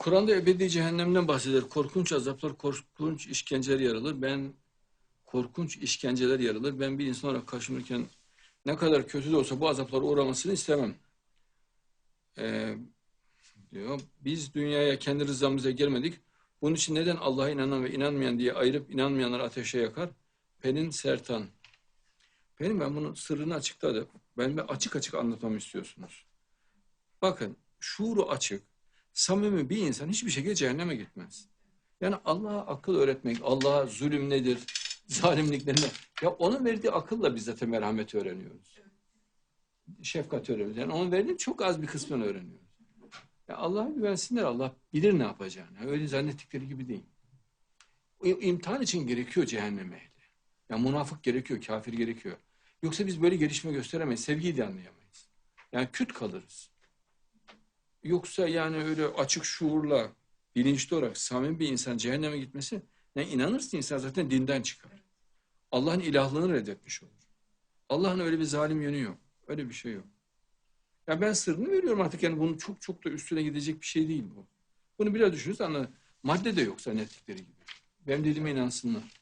Kur'an'da ebedi cehennemden bahseder. Korkunç azaplar, korkunç işkenceler yer alır. Ben korkunç işkenceler yer alır. Ben bir insan olarak karşılanırken ne kadar kötü de olsa bu azaplara uğramasını istemem. Ee, diyor. Biz dünyaya kendi rızamıza gelmedik. Bunun için neden Allah'a inanan ve inanmayan diye ayırıp inanmayanları ateşe yakar? Pelin Sertan. Benim ben bunun sırrını açıkladım. Ben de açık açık anlatmamı istiyorsunuz. Bakın şuuru açık, samimi bir insan hiçbir şekilde cehenneme gitmez. Yani Allah'a akıl öğretmek, Allah'a zulüm nedir, zalimlik nedir? Ya onun verdiği akılla biz zaten merhameti öğreniyoruz. Şefkat öğreniyoruz. Yani onun verdiği çok az bir kısmını öğreniyoruz. Ya Allah'a güvensinler, Allah bilir ne yapacağını. Öyle zannettikleri gibi değil. İmtihan için gerekiyor cehennem ehli. Ya münafık gerekiyor, kafir gerekiyor. Yoksa biz böyle gelişme gösteremeyiz, sevgiyi de anlayamayız. Yani küt kalırız. Yoksa yani öyle açık şuurla, bilinçli olarak samimi bir insan cehenneme gitmesi, ne inanırsa insan zaten dinden çıkar. Allah'ın ilahlığını reddetmiş olur. Allah'ın öyle bir zalim yönü yok. Öyle bir şey yok. Ya ben sırrını veriyorum artık yani bunun çok çok da üstüne gidecek bir şey değil bu. Bunu biraz düşünürüz anla. Madde de yok zannettikleri gibi. Benim dediğime inansınlar.